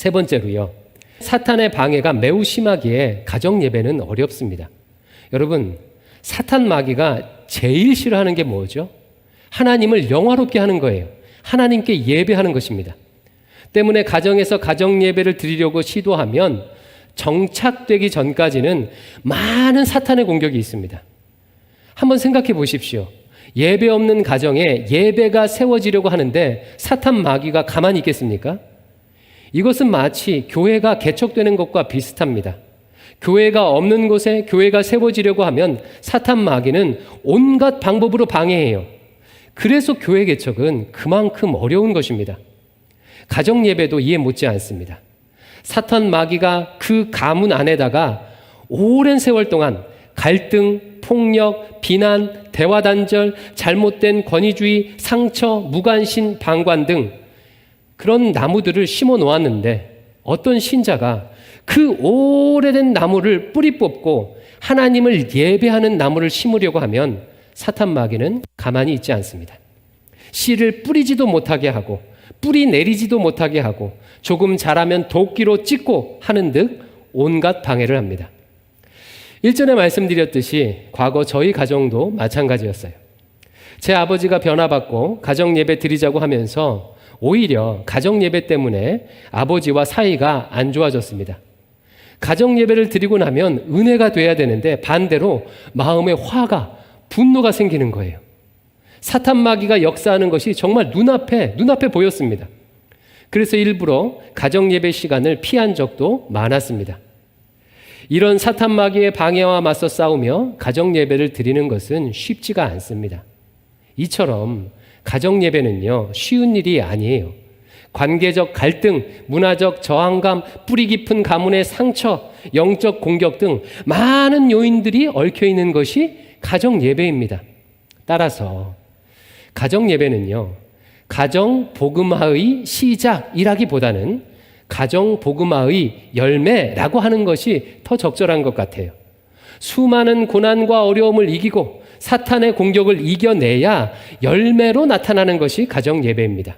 세 번째로요. 사탄의 방해가 매우 심하기에 가정 예배는 어렵습니다. 여러분, 사탄 마귀가 제일 싫어하는 게 뭐죠? 하나님을 영화롭게 하는 거예요. 하나님께 예배하는 것입니다. 때문에 가정에서 가정 예배를 드리려고 시도하면 정착되기 전까지는 많은 사탄의 공격이 있습니다. 한번 생각해 보십시오. 예배 없는 가정에 예배가 세워지려고 하는데 사탄 마귀가 가만히 있겠습니까? 이것은 마치 교회가 개척되는 것과 비슷합니다. 교회가 없는 곳에 교회가 세워지려고 하면 사탄 마귀는 온갖 방법으로 방해해요. 그래서 교회 개척은 그만큼 어려운 것입니다. 가정 예배도 이해 못지 않습니다. 사탄 마귀가 그 가문 안에다가 오랜 세월 동안 갈등, 폭력, 비난, 대화 단절, 잘못된 권위주의, 상처, 무관심, 방관 등 그런 나무들을 심어 놓았는데 어떤 신자가 그 오래된 나무를 뿌리 뽑고 하나님을 예배하는 나무를 심으려고 하면 사탄 마귀는 가만히 있지 않습니다. 씨를 뿌리지도 못하게 하고 뿌리 내리지도 못하게 하고 조금 자라면 도끼로 찢고 하는 듯 온갖 방해를 합니다. 일전에 말씀드렸듯이 과거 저희 가정도 마찬가지였어요. 제 아버지가 변화받고 가정 예배 드리자고 하면서 오히려 가정 예배 때문에 아버지와 사이가 안 좋아졌습니다. 가정 예배를 드리고 나면 은혜가 돼야 되는데 반대로 마음에 화가 분노가 생기는 거예요. 사탄 마귀가 역사하는 것이 정말 눈앞에 눈앞에 보였습니다. 그래서 일부러 가정 예배 시간을 피한 적도 많았습니다. 이런 사탄 마귀의 방해와 맞서 싸우며 가정 예배를 드리는 것은 쉽지가 않습니다. 이처럼 가정 예배는요, 쉬운 일이 아니에요. 관계적 갈등, 문화적 저항감, 뿌리 깊은 가문의 상처, 영적 공격 등 많은 요인들이 얽혀 있는 것이 가정 예배입니다. 따라서 가정 예배는요, 가정 복음화의 시작이라기보다는 가정 복음화의 열매라고 하는 것이 더 적절한 것 같아요. 수많은 고난과 어려움을 이기고 사탄의 공격을 이겨내야 열매로 나타나는 것이 가정 예배입니다.